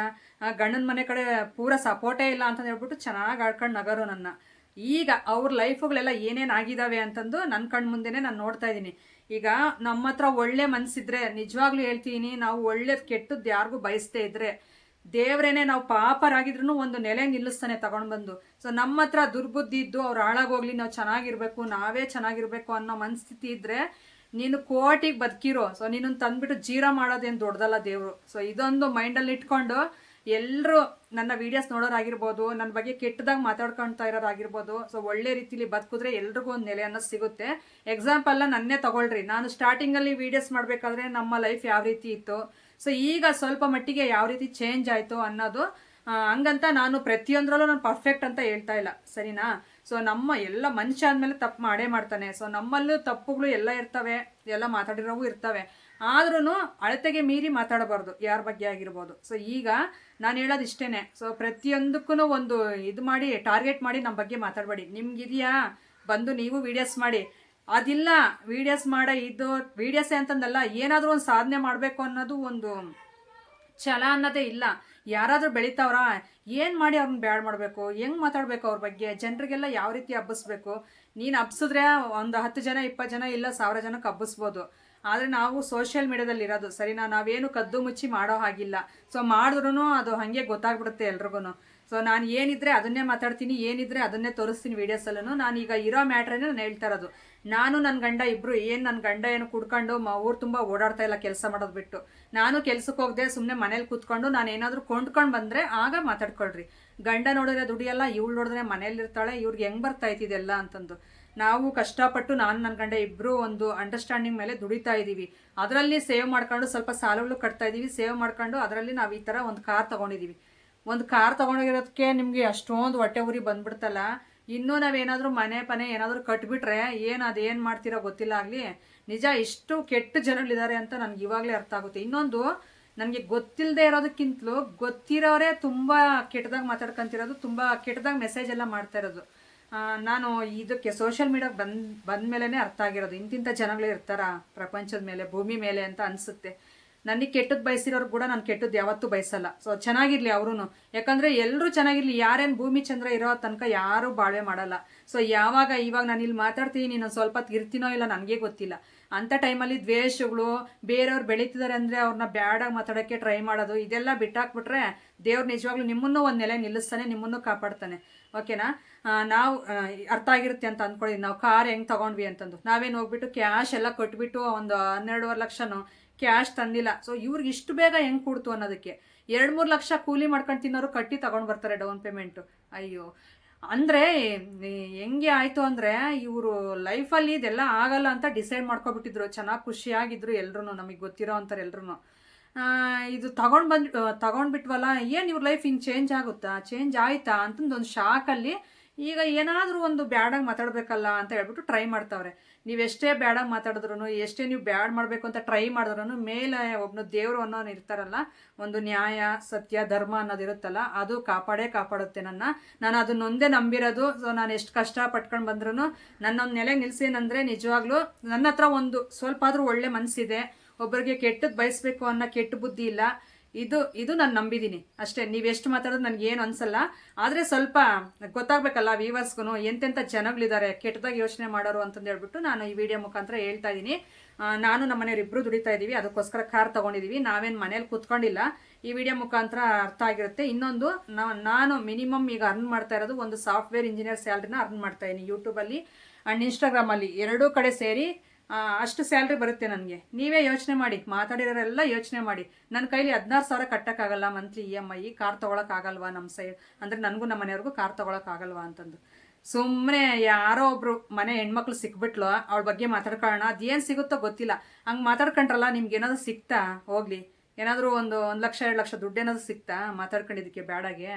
ಗಂಡನ ಮನೆ ಕಡೆ ಪೂರ ಸಪೋರ್ಟೇ ಇಲ್ಲ ಅಂತ ಹೇಳ್ಬಿಟ್ಟು ಚೆನ್ನಾಗಿ ಆಡ್ಕೊಂಡು ನಗರು ನನ್ನ. ಈಗ ಅವ್ರ ಲೈಫುಗಳೆಲ್ಲ ಏನೇನು ಆಗಿದಾವೆ ಅಂತಂದು ನನ್ನ ಕಣ್ಣು ಮುಂದೆನೇ ನಾನು ನೋಡ್ತಾ ಇದ್ದೀನಿ. ಈಗ ನಮ್ಮ ಹತ್ರ ಒಳ್ಳೆ ಮನಸ್ಸಿದ್ರೆ ನಿಜವಾಗ್ಲೂ ಹೇಳ್ತೀನಿ, ನಾವು ಒಳ್ಳೇದು ಕೆಟ್ಟದ್ದು ಯಾರಿಗೂ ಬಯಸ್ತೇ ಇದ್ರೆ ದೇವ್ರೇನೆ ನಾವು ಪಾಪರಾಗಿದ್ರು ಒಂದು ನೆಲೆ ನಿಲ್ಲಿಸ್ತಾನೆ ತಗೊಂಡು ಬಂದು. ಸೊ ನಮ್ಮ ಹತ್ರ ದುರ್ಬುದ್ಧಿ ಇದ್ದು ಅವ್ರು ಹಾಳಾಗೋಗ್ಲಿ, ನಾವು ಚೆನ್ನಾಗಿರ್ಬೇಕು, ನಾವೇ ಚೆನ್ನಾಗಿರ್ಬೇಕು ಅನ್ನೋ ಮನಸ್ಥಿತಿ ಇದ್ರೆ ನೀನು ಕೋಟಿಗೆ ಬದುಕಿರೋ ಸೊ ನೀನು ತಂದ್ಬಿಟ್ಟು ಜೀರ ಮಾಡೋದೇನು ದೊಡ್ಡದಲ್ಲ ದೇವರು. ಸೊ ಇದೊಂದು ಮೈಂಡಲ್ಲಿ ಇಟ್ಕೊಂಡು ಎಲ್ಲರೂ ನನ್ನ ವೀಡಿಯೋಸ್ ನೋಡೋರಾಗಿರ್ಬೋದು ನನ್ನ ಬಗ್ಗೆ ಕೆಟ್ಟದಾಗ ಮಾತಾಡ್ಕೊಳ್ತಾ ಇರೋರಾಗಿರ್ಬೋದು ಸೊ ಒಳ್ಳೆ ರೀತಿಲಿ ಬದುಕಿದ್ರೆ ಎಲ್ರಿಗೂ ಒಂದು ನೆಲೆ ಅನ್ನೋದು ಸಿಗುತ್ತೆ. ಎಕ್ಸಾಂಪಲ್ನ ನನ್ನೇ ತಗೊಳ್ರಿ. ನಾನು ಸ್ಟಾರ್ಟಿಂಗಲ್ಲಿ ವೀಡಿಯೋಸ್ ಮಾಡಬೇಕಾದ್ರೆ ನಮ್ಮ ಲೈಫ್ ಯಾವ ರೀತಿ ಇತ್ತು? ಸೊ ಈಗ ಸ್ವಲ್ಪ ಮಟ್ಟಿಗೆ ಯಾವ ರೀತಿ ಚೇಂಜ್ ಆಯಿತು ಅನ್ನೋದು ಹಂಗಂತ ನಾನು ಪ್ರತಿಯೊಂದರಲ್ಲೂ ನಾನು ಪರ್ಫೆಕ್ಟ್ ಅಂತ ಹೇಳ್ತಾ ಇಲ್ಲ. ಸರಿನಾ? ಸೊ ನಮ್ಮ ಎಲ್ಲ ಮನುಷ್ಯ ಆದಮೇಲೆ ತಪ್ಪು ಮಾಡೇ ಮಾಡ್ತಾನೆ. ಸೊ ನಮ್ಮಲ್ಲೂ ತಪ್ಪುಗಳು ಎಲ್ಲ ಇರ್ತವೆ, ಎಲ್ಲ ಮಾತಾಡಿರೋವು ಇರ್ತವೆ. ಆದ್ರೂ ಅಳತೆಗೆ ಮೀರಿ ಮಾತಾಡಬಾರ್ದು, ಯಾರ ಬಗ್ಗೆ ಆಗಿರ್ಬೋದು. ಸೊ ಈಗ ನಾನು ಹೇಳೋದು ಇಷ್ಟೇ ಸೊ ಪ್ರತಿಯೊಂದಕ್ಕೂ ಒಂದು ಇದು ಮಾಡಿ ಟಾರ್ಗೆಟ್ ಮಾಡಿ ನಮ್ಮ ಬಗ್ಗೆ ಮಾತಾಡಬೇಡಿ. ನಿಮ್ಗಿದೆಯಾ? ಬಂದು ನೀವು ವೀಡಿಯೋಸ್ ಮಾಡಿ. ಅದಿಲ್ಲ ವೀಡಿಯೋಸ್ ಮಾಡೋ, ಇದು ವೀಡಿಯೋಸೇ ಅಂತಂದಲ್ಲ, ಏನಾದರೂ ಒಂದು ಸಾಧನೆ ಮಾಡಬೇಕು ಅನ್ನೋದು ಒಂದು ಛಲ ಅನ್ನೋದೇ ಇಲ್ಲ. ಯಾರಾದರೂ ಬೆಳಿತಾವ್ರ, ಏನು ಮಾಡಿ ಅವ್ರನ್ನ ಬ್ಯಾಡ್ ಮಾಡಬೇಕು? ಹೆಂಗೆ ಮಾತಾಡಬೇಕು ಅವ್ರ ಬಗ್ಗೆ? ಜನರಿಗೆಲ್ಲ ಯಾವ ರೀತಿ ಹಬ್ಬಿಸ್ಬೇಕು? ನೀನು ಹಬ್ಸಿದ್ರೆ ಒಂದು ಹತ್ತು ಜನ ಇಪ್ಪತ್ತು ಜನ, ಇಲ್ಲ ಸಾವಿರ ಜನಕ್ಕೆ ಹಬ್ಬಿಸ್ಬೋದು. ಆದರೆ ನಾವು ಸೋಷಿಯಲ್ ಮೀಡಿಯಾದಲ್ಲಿ ಇರೋದು. ಸರಿನಾ? ನಾವೇನು ಕದ್ದು ಮುಚ್ಚಿ ಮಾಡೋ ಹಾಗಿಲ್ಲ. ಸೊ ಮಾಡಿದ್ರೂ ಅದು ಹಾಗೆ ಗೊತ್ತಾಗ್ಬಿಡುತ್ತೆ ಎಲ್ರಿಗೂ ಸೊ ನಾನು ಏನಿದ್ರೆ ಅದನ್ನೇ ಮಾತಾಡ್ತೀನಿ, ಏನಿದ್ರೆ ಅದನ್ನೇ ತೋರಿಸ್ತೀನಿ ವೀಡಿಯೋಸಲ್ಲೂ ನಾನು ಈಗ ಇರೋ ಮ್ಯಾಟ್ರನ್ನೇ ನಾನು ಹೇಳ್ತಾ ಇರೋದು. ನಾನು ನನ್ನ ಗಂಡ ಇಬ್ಬರು ಏನು ನನ್ನ ಗಂಡ ಏನು ಕುಡ್ಕೊಂಡು ಮ ಊರು ತುಂಬ ಓಡಾಡ್ತಾ ಇಲ್ಲ ಕೆಲಸ ಮಾಡೋದು ಬಿಟ್ಟು. ನಾನು ಕೆಲ್ಸಕ್ಕೆ ಹೋಗದೆ ಸುಮ್ಮನೆ ಮನೇಲಿ ಕೂತ್ಕೊಂಡು ನಾನು ಏನಾದರೂ ಕೊಂಡ್ಕೊಂಡು ಬಂದರೆ ಆಗ ಮಾತಾಡ್ಕೊಳ್ರಿ. ಗಂಡ ನೋಡಿದ್ರೆ ದುಡಿಯಲ್ಲ, ಇವಳು ನೋಡಿದ್ರೆ ಮನೇಲಿರ್ತಾಳೆ ಇವ್ರಿಗೆ ಹೆಂಗೆ ಬರ್ತಾ ಇದೆಲ್ಲ ಅಂತಂದು. ನಾವು ಕಷ್ಟಪಟ್ಟು ನಾನು ನನ್ನ ಗಂಡ ಇಬ್ಬರು ಒಂದು ಅಂಡರ್ಸ್ಟ್ಯಾಂಡಿಂಗ್ ಮೇಲೆ ದುಡಿತಾ ಇದ್ದೀವಿ ಅದರಲ್ಲಿ ಸೇವ್ ಮಾಡ್ಕೊಂಡು ಸ್ವಲ್ಪ ಸಾಲಗಳು ಕಟ್ತಾ ಇದ್ದೀವಿ ಸೇವ್ ಮಾಡ್ಕೊಂಡು ಅದರಲ್ಲಿ ನಾವು ಈ ಥರ ಒಂದು ಕಾರ್ ತೊಗೊಂಡಿದ್ದೀವಿ ಒಂದು ಕಾರ್ ತೊಗೊಂಡಿರೋದಕ್ಕೆ ನಿಮಗೆ ಅಷ್ಟೊಂದು ಹೊಟ್ಟೆ ಉರಿ ಬಂದ್ಬಿಡ್ತಲ್ಲ. ಇನ್ನೂ ನಾವೇನಾದರೂ ಮನೆ ಪನೆ ಏನಾದರೂ ಕಟ್ಬಿಟ್ರೆ ಏನು ಅದೇನು ಮಾಡ್ತೀರೋ ಗೊತ್ತಿಲ್ಲ ಆಗಲಿ. ನಿಜ ಇಷ್ಟು ಕೆಟ್ಟ ಜನಗಳಿದ್ದಾರೆ ಅಂತ ನನಗೆ ಇವಾಗಲೇ ಅರ್ಥ ಆಗುತ್ತೆ. ಇನ್ನೊಂದು, ನನಗೆ ಗೊತ್ತಿಲ್ಲದೆ ಇರೋದಕ್ಕಿಂತಲೂ ಗೊತ್ತಿರೋರೇ ತುಂಬ ಕೆಟ್ಟದಾಗ ಮಾತಾಡ್ಕೊಂತಿರೋದು, ತುಂಬ ಕೆಟ್ಟದಾಗ ಮೆಸೇಜ್ ಎಲ್ಲ ಮಾಡ್ತಾ ಇರೋದು. ನಾನು ಇದಕ್ಕೆ ಸೋಷಿಯಲ್ ಮೀಡಿಯಾಗೆ ಬಂದ್ ಬಂದ ಅರ್ಥ ಆಗಿರೋದು. ಇಂತಿಂಥ ಜನಗಳು ಇರ್ತಾರ ಪ್ರಪಂಚದ ಮೇಲೆ, ಭೂಮಿ ಮೇಲೆ ಅಂತ ಅನಿಸುತ್ತೆ. ನನಗೆ ಕೆಟ್ಟದ್ದು ಬಯಸಿರೋರು ಕೂಡ ನಾನು ಕೆಟ್ಟದ್ದು ಯಾವತ್ತೂ ಬಯಸಲ್ಲ. ಸೊ ಚೆನ್ನಾಗಿರಲಿ ಅವರು ಯಾಕಂದರೆ ಎಲ್ಲರೂ ಚೆನ್ನಾಗಿರಲಿ. ಯಾರೇನು ಭೂಮಿ ಚಂದ್ರ ಇರೋ ತನಕ ಯಾರೂ ಬಾಳ್ವೆ ಮಾಡಲ್ಲ. ಸೊ ಯಾವಾಗ ಇವಾಗ ನಾನು ಇಲ್ಲಿ ಮಾತಾಡ್ತೀನಿ, ನೀನು ಸ್ವಲ್ಪ ಹೊತ್ತು ಇರ್ತೀನೋ ಇಲ್ಲ ನನಗೆ ಗೊತ್ತಿಲ್ಲ. ಅಂಥ ಟೈಮಲ್ಲಿ ದ್ವೇಷಗಳು, ಬೇರೆಯವ್ರು ಬೆಳೀತಿದ್ದಾರೆ ಅಂದರೆ ಅವ್ರನ್ನ ಬ್ಯಾಡಾಗಿ ಮಾತಾಡೋಕ್ಕೆ ಟ್ರೈ ಮಾಡೋದು, ಇದೆಲ್ಲ ಬಿಟ್ಟಾಕ್ಬಿಟ್ರೆ ದೇವ್ರು ನಿಜವಾಗ್ಲೂ ನಿಮ್ಮನ್ನು ಒಂದು ನೆಲೆ ನಿಲ್ಲಿಸ್ತಾನೆ, ನಿಮ್ಮನ್ನು ಕಾಪಾಡ್ತಾನೆ. ಓಕೆನಾ ನಾವು ಅರ್ಥ ಆಗಿರುತ್ತೆ ಅಂತ ಅಂದ್ಕೊಳ್ಳಿ ನಾವು ಕಾರ್ ಹೆಂಗೆ ತಗೊಂಡ್ವಿ ಅಂತಂದು. ನಾವೇನು ಹೋಗ್ಬಿಟ್ಟು ಕ್ಯಾಶ್ ಎಲ್ಲ ಕೊಟ್ಬಿಟ್ಟು ಒಂದು ಹನ್ನೆರಡುವರೆ ಲಕ್ಷನೋ ಕ್ಯಾಶ್ ತಂದಿಲ್ಲ. ಸೊ ಇವ್ರಿಗೆ ಇಷ್ಟು ಬೇಗ ಹೆಂಗೆ ಕೊಡ್ತು ಅನ್ನೋದಕ್ಕೆ. ಎರಡು ಮೂರು ಲಕ್ಷ ಕೂಲಿ ಮಾಡ್ಕೊಂಡು ತಿನ್ನೋರು ಕಟ್ಟಿ ತಗೊಂಡು ಬರ್ತಾರೆ ಡೌನ್ ಪೇಮೆಂಟು. ಅಯ್ಯೋ. ಅಂದರೆ ಹೆಂಗೆ ಆಯಿತು ಅಂದರೆ, ಇವರು ಲೈಫಲ್ಲಿ ಇದೆಲ್ಲ ಆಗಲ್ಲ ಅಂತ ಡಿಸೈಡ್ ಮಾಡ್ಕೊಬಿಟ್ಟಿದ್ರು. ಚೆನ್ನಾಗಿ ಖುಷಿಯಾಗಿದ್ರು ಎಲ್ಲರೂ ನಮಗೆ ಗೊತ್ತಿರೋ ಅಂತಾರೆ ಎಲ್ಲರೂ ಇದು ತಗೊಂಡು ಬಂದು, ತಗೊಂಡ್ಬಿಟ್ವಲ್ಲ, ಏನು ಇವ್ರ ಲೈಫ್ ಹಿಂಗೆ ಚೇಂಜ್ ಆಗುತ್ತಾ? ಚೇಂಜ್ ಆಯಿತಾ ಅಂತಂದು ಒಂದು ಶಾಕಲ್ಲಿ ಈಗ ಏನಾದರೂ ಒಂದು ಬ್ಯಾಡಾಗಿ ಮಾತಾಡಬೇಕಲ್ಲ ಅಂತ ಹೇಳ್ಬಿಟ್ಟು ಟ್ರೈ ಮಾಡ್ತಾವ್ರೆ. ನೀವು ಎಷ್ಟೇ ಬ್ಯಾಡಾಗಿ ಮಾತಾಡಿದ್ರು ಎಷ್ಟೇ ನೀವು ಬ್ಯಾಡ್ ಮಾಡಬೇಕು ಅಂತ ಟ್ರೈ ಮಾಡಿದ್ರು ಮೇಲೆ ಒಬ್ಬನು ದೇವರು ಅನ್ನೋನು ಇರ್ತಾರಲ್ಲ, ಒಂದು ನ್ಯಾಯ, ಸತ್ಯ, ಧರ್ಮ ಅನ್ನೋದು ಇರುತ್ತಲ್ಲ, ಅದು ಕಾಪಾಡೇ ಕಾಪಾಡುತ್ತೆ ನನ್ನ. ನಾನು ಅದನ್ನೊಂದೇ ನಂಬಿರೋದು, ಸೊ ನಾನು ಎಷ್ಟು ಕಷ್ಟ ಪಟ್ಕೊಂಡು ಬಂದ್ರೂ ನನ್ನೊಂದು ನೆಲೆಗೆ ನಿಲ್ಸೇನಂದರೆ ನಿಜವಾಗ್ಲೂ ನನ್ನ ಹತ್ರ ಒಂದು ಸ್ವಲ್ಪ ಆದರೂ ಒಳ್ಳೆ ಮನಸ್ಸಿದೆ ಒಬ್ಬರಿಗೆ ಕೆಟ್ಟದ್ದು ಬಯಸ್ಬೇಕು ಅನ್ನೋ ಕೆಟ್ಟ ಬುದ್ಧಿ ಇಲ್ಲ ಇದು ಇದು ನಾನು ನಂಬಿದ್ದೀನಿ ಅಷ್ಟೇ, ನೀವು ಎಷ್ಟು ಮಾತಾಡೋದು ನನಗೆ ಏನು ಅನ್ಸಲ್ಲ. ಆದರೆ ಸ್ವಲ್ಪ ಗೊತ್ತಾಗಬೇಕಲ್ಲ ವೀವರ್ಸ್ಗೂ ಎಂತೆಂಥ ಜನಗಳಿದ್ದಾರೆ ಕೆಟ್ಟದಾಗಿ ಯೋಚನೆ ಮಾಡೋರು ಅಂತಂದು ಹೇಳ್ಬಿಟ್ಟು ನಾನು ಈ ವಿಡಿಯೋ ಮುಖಾಂತರ ಹೇಳ್ತಾ ಇದ್ದೀನಿ ನಾನು ನಮ್ಮ ಇಬ್ಬರು ದುಡಿತಾ ಇದ್ದೀವಿ ಅದಕ್ಕೋಸ್ಕರ ಕಾರ್ ತೊಗೊಂಡಿದ್ದೀವಿ ನಾವೇನು ಮನೇಲಿ ಕೂತ್ಕೊಂಡಿಲ್ಲ. ಈ ವಿಡಿಯೋ ಮುಖಾಂತರ ಅರ್ಥ ಆಗಿರುತ್ತೆ. ಇನ್ನೊಂದು ನಾನು ಮಿನಿಮಮ್ ಈಗ ಅರ್ನ್ ಮಾಡ್ತಾ ಇರೋದು ಒಂದು ಸಾಫ್ಟ್ವೇರ್ ಇಂಜಿನಿಯರ್ ಸ್ಯಾಲ್ರಿನ ಅರ್ನ್ ಮಾಡ್ತಾ ಇದ್ದೀನಿ ಯೂಟ್ಯೂಬಲ್ಲಿ ಆ್ಯಂಡ್ ಇನ್ಸ್ಟಾಗ್ರಾಮಲ್ಲಿ ಎರಡೂ ಕಡೆ ಸೇರಿ ಅಷ್ಟು ಸ್ಯಾಲ್ರಿ ಬರುತ್ತೆ ನನಗೆ. ನೀವೇ ಯೋಚನೆ ಮಾಡಿ, ಮಾತಾಡಿರೋರೆಲ್ಲ ಯೋಚನೆ ಮಾಡಿ. ನನ್ನ ಕೈಲಿ ಹದಿನಾರು ಸಾವಿರ ಕಟ್ಟೋಕ್ಕಾಗಲ್ಲ monthly E M I car ತೊಗೊಳಕ್ಕಾಗಲ್ವಾ ನಮ್ಮ ಸೈಡ್ ಅಂದರೆ ನನಗೂ ನಮ್ಮ ಮನೆಯವ್ರಿಗೂ ಕಾರ್ ತೊಗೊಳಕ್ಕಾಗಲ್ವಾ ಅಂತಂದು. ಸುಮ್ಮನೆ ಯಾರೋ ಒಬ್ರು ಮನೆ ಹೆಣ್ಮಕ್ಳು ಸಿಕ್ಬಿಟ್ಲು, ಅವಳ ಬಗ್ಗೆ ಮಾತಾಡ್ಕೊಳ್ಳೋಣ ಅದೇನು ಸಿಗುತ್ತೋ ಗೊತ್ತಿಲ್ಲ. ಹಂಗೆ ಮಾತಾಡ್ಕೊಂಡ್ರಲ್ಲ, ನಿಮ್ಗೆ ಏನಾದರೂ ಸಿಕ್ತಾ? ಹೋಗಲಿ. ಏನಾದರೂ ಒಂದು ಒಂದು ಲಕ್ಷ, ಎರಡು ಲಕ್ಷ ದುಡ್ಡು ಏನಾದರೂ ಸಿಕ್ತಾ? ಮಾತಾಡ್ಕೊಂಡಿದ್ದಕ್ಕೆ ಬೇಡಾಗೆ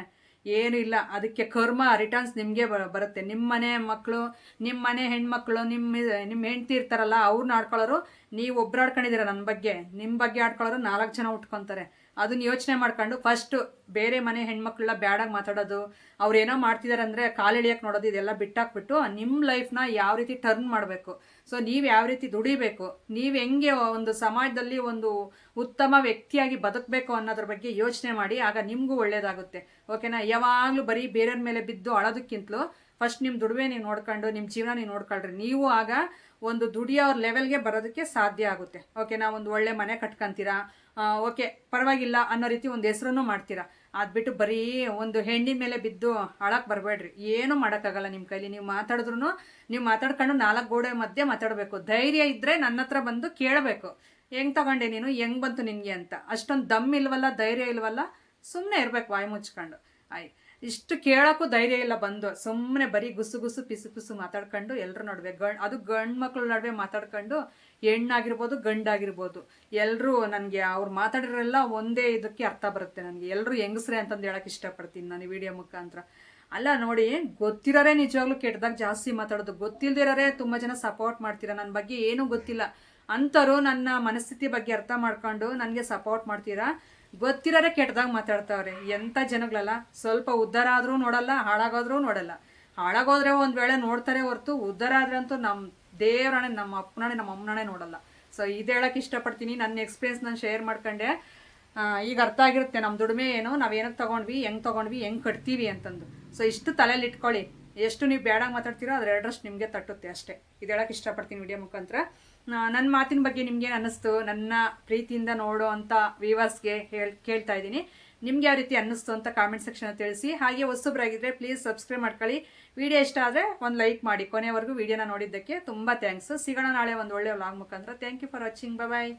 ಏನೂ ಇಲ್ಲ. ಅದಕ್ಕೆ ಕರ್ಮ ರಿಟರ್ನ್ಸ್ ನಿಮಗೆ ಬರುತ್ತೆ. ನಿಮ್ಮ ಮನೆ ಮಕ್ಕಳು ನಿಮ್ಮ ಮನೆ ಹೆಣ್ಮಕ್ಳು ನಿಮ್ಮ ನಿಮ್ಮ ಹೆಂಡ್ತಿ ಇರ್ತಾರಲ್ಲ ಅವ್ರನ್ನ ಆಡ್ಕೊಳ್ಳೋರು ನೀವು ಒಬ್ರು ಆಡ್ಕೊಂಡಿದ್ದೀರ ನನ್ನ ಬಗ್ಗೆ. ನಿಮ್ಮ ಬಗ್ಗೆ ಆಡ್ಕೊಳ್ಳೋರು ನಾಲ್ಕು ಜನ ಉಟ್ಕೊತಾರೆ. ಅದನ್ನ ಯೋಚನೆ ಮಾಡ್ಕೊಂಡು ಫಸ್ಟು ಬೇರೆ ಮನೆ ಹೆಣ್ಮಕ್ಳೆಲ್ಲ ಬ್ಯಾಡಾಗಿ ಮಾತಾಡೋದು, ಅವ್ರು ಏನೋ ಮಾಡ್ತಿದ್ದಾರೆ ಅಂದರೆ ಕಾಲಿಳಿಯಕ್ಕೆ ನೋಡೋದು, ಇದೆಲ್ಲ ಬಿಟ್ಟಾಕ್ಬಿಟ್ಟು ನಿಮ್ಮ ಲೈಫ್ನ ಯಾವ ರೀತಿ ಟರ್ನ್ ಮಾಡಬೇಕು. ಸೊ ನೀವು ಯಾವ ರೀತಿ ದುಡಿಬೇಕು, ನೀವು ಹೆಂಗೆ ಒಂದು ಸಮಾಜದಲ್ಲಿ ಒಂದು ಉತ್ತಮ ವ್ಯಕ್ತಿಯಾಗಿ ಬದುಕಬೇಕು ಅನ್ನೋದ್ರ ಬಗ್ಗೆ ಯೋಚನೆ ಮಾಡಿ, ಆಗ ನಿಮಗೂ ಒಳ್ಳೇದಾಗುತ್ತೆ. ಓಕೆನಾ ಯಾವಾಗಲೂ ಬರೀ ಬೇರೆಯವ್ರ ಮೇಲೆ ಬಿದ್ದು ಅಳೋದಕ್ಕಿಂತಲೂ ಫಸ್ಟ್ ನಿಮ್ಮ ದುಡಿಮೆ ನೀವು ನೋಡ್ಕೊಂಡು ನಿಮ್ಮ ಜೀವನ ನೀವು ನೋಡ್ಕೊಳ್ರಿ. ನೀವು ಆಗ ಒಂದು ದುಡಿಯೋ ಲೆವೆಲ್ಗೆ ಬರೋದಕ್ಕೆ ಸಾಧ್ಯ ಆಗುತ್ತೆ. ಓಕೆ ಒಂದು ಒಳ್ಳೆ ಮನೆ ಕಟ್ಕೊಂತೀರಾ? ಓಕೆ ಪರವಾಗಿಲ್ಲ ಅನ್ನೋ ರೀತಿ ಒಂದು ಹೆಸರನ್ನು ಮಾಡ್ತೀರಾ? ಅದ್ಬಿಟ್ಟು ಬರೀ ಒಂದು ಹೆಣ್ಣಿನ ಮೇಲೆ ಬಿದ್ದು ಅಳಕ್ಕೆ ಬರಬೇಡ್ರಿ. ಏನೂ ಮಾಡೋಕ್ಕಾಗಲ್ಲ ನಿಮ್ಮ ಕೈಲಿ. ನೀವು ಮಾತಾಡಿದ್ರು ನೀವು ಮಾತಾಡ್ಕೊಂಡು ನಾಲ್ಕು ಗೋಡೆ ಮಧ್ಯೆ ಮಾತಾಡಬೇಕು. ಧೈರ್ಯ ಇದ್ದರೆ ನನ್ನ ಹತ್ರ ಬಂದು ಕೇಳಬೇಕು. ಹೆಂಗೆ ತಗೊಂಡೆ ನೀನು? ಹೆಂಗೆ ಬಂತು ನಿನಗೆ ಅಂತ. ಅಷ್ಟೊಂದು ದಮ್ ಇಲ್ವಲ್ಲ, ಧೈರ್ಯ ಇಲ್ವಲ್ಲ? ಸುಮ್ಮನೆ ಇರಬೇಕು, ವಾಯ್ ಮುಚ್ಕೊಂಡು. ಆಯ್ ಇಷ್ಟು ಕೇಳೋಕ್ಕೂ ಧೈರ್ಯ ಇಲ್ಲ ಬಂದು. ಸುಮ್ಮನೆ ಬರೀ ಗುಸು ಗುಸು, ಪಿಸು ಪಿಸು ಮಾತಾಡ್ಕೊಂಡು ಎಲ್ಲರ ನಡುವೆ ಗಂಡ್, ಅದು ಗಂಡು ಮಕ್ಕಳ ನಡುವೆ ಮಾತಾಡ್ಕೊಂಡು ಹೆಣ್ಣಾಗಿರ್ಬೋದು, ಗಂಡಾಗಿರ್ಬೋದು. ಎಲ್ಲರೂ ನನಗೆ ಅವ್ರು ಮಾತಾಡಿರೋಲ್ಲ ಒಂದೇ ಇದಕ್ಕೆ ಅರ್ಥ ಬರುತ್ತೆ ನನಗೆ. ಎಲ್ಲರೂ ಹೆಂಗಸ್ರೆ ಅಂತಂದು ಹೇಳಕ್ಕೆ ಇಷ್ಟಪಡ್ತೀನಿ ನಾನು ವಿಡಿಯೋ ಮುಖಾಂತರ. ಅಲ್ಲ ನೋಡಿ ಗೊತ್ತಿರೋರೇ ನಿಜವಾಗ್ಲೂ ಕೆಟ್ಟದಾಗ ಜಾಸ್ತಿ ಮಾತಾಡೋದು. ಗೊತ್ತಿಲ್ದಿರೋರೇ ತುಂಬ ಜನ ಸಪೋರ್ಟ್ ಮಾಡ್ತೀರಾ ನನ್ನ ಬಗ್ಗೆ ಏನೂ ಗೊತ್ತಿಲ್ಲ. ಅಂಥವ್ರು ನನ್ನ ಮನಸ್ಥಿತಿ ಬಗ್ಗೆ ಅರ್ಥ ಮಾಡ್ಕೊಂಡು ನನಗೆ ಸಪೋರ್ಟ್ ಮಾಡ್ತೀರಾ? ಗೊತ್ತಿರೋರೇ ಕೆಟ್ಟದಾಗ ಮಾತಾಡ್ತಾವ್ರೆ. ಎಂಥ ಜನಗಳಲ್ಲ? ಸ್ವಲ್ಪ ಉದ್ಧಾರ ಆದರೂ ನೋಡಲ್ಲ, ಹಾಳಾಗೋದ್ರೂ ನೋಡಲ್ಲ. ಹಾಳಾಗೋದ್ರೆ ಒಂದು ವೇಳೆ ನೋಡ್ತಾರೆ ಹೊರತು ಉದ್ಧಾರ ಆದರೆ ಅಂತೂ ನಮ್ಮ ದೇವ್ರಣೆ ನಮ್ಮ ಅಪ್ಪನಾಣೆ ನಮ್ಮ ಅಮ್ಮನಾಣೆ ನೋಡಲ್ಲ. ಸೊ ಇದು ಹೇಳಕ್ಕೆ ಇಷ್ಟಪಡ್ತೀನಿ. ನನ್ನ ಎಕ್ಸ್ಪೀರಿಯನ್ಸ್ ನಾನು ಶೇರ್ ಮಾಡ್ಕೊಂಡೆ. ಈಗ ಅರ್ಥ ಆಗಿರುತ್ತೆ ನಮ್ಮ ದುಡಿಮೆ ಏನು, ನಾವು ಏನಕ್ಕೆ ತೊಗೊಂಡ್ವಿ, ಹೆಂಗೆ ತೊಗೊಂಡ್ವಿ, ಹೆಂಗೆ ಕಟ್ತೀವಿ ಅಂತಂದು. ಸೊ ಇಷ್ಟು ತಲೆಯಲ್ಲಿ ಇಟ್ಕೊಳ್ಳಿ. ಎಷ್ಟು ನೀವು ಬೇಡಾಗಿ ಮಾತಾಡ್ತೀರೋ ಅದ್ರ ಎರಡರಷ್ಟು ನಿಮಗೆ ತಟ್ಟುತ್ತೆ ಅಷ್ಟೇ. ಇದು ಹೇಳಕ್ಕೆ ಇಷ್ಟಪಡ್ತೀನಿ ವಿಡಿಯೋ ಮುಖಾಂತರ. ನನ್ನ ಮಾತಿನ ಬಗ್ಗೆ ನಿಮ್ಗೇನು ಅನ್ನಿಸ್ತು? ನನ್ನ ಪ್ರೀತಿಯಿಂದ ನೋಡೋ ಅಂತ ವ್ಯೂವರ್ಸ್ಗೆ ಹೇಳ್, ಕೇಳ್ತಾ ಇದ್ದೀನಿ. ನಿಮ್ಗೆ ಯಾವ ರೀತಿ ಅನ್ನಿಸ್ತು ಅಂತ ಕಾಮೆಂಟ್ ಸೆಕ್ಷನ್ ತಿಳಿಸಿ. ಹಾಗೆ ಹೊಸಬ್ರಾಗಿದ್ರೆ ಪ್ಲೀಸ್ ಸಬ್ಸ್ಕ್ರೈಬ್ ಮಾಡ್ಕೊಳ್ಳಿ. ವಿಡಿಯೋ ಇಷ್ಟ ಆದರೆ ಒಂದು ಲೈಕ್ ಮಾಡಿ. ಕೊನೆವರೆಗೂ ವಿಡಿಯೋನ ನೋಡಿದ್ದಕ್ಕೆ ತುಂಬ ಥ್ಯಾಂಕ್ಸ್ ಸಿಗೋಣ ನಾಳೆ ಒಂದು ಒಳ್ಳೆಯ ವ್ಲಾಗ್ ಮುಖಾಂತರ. Thank you for watching bye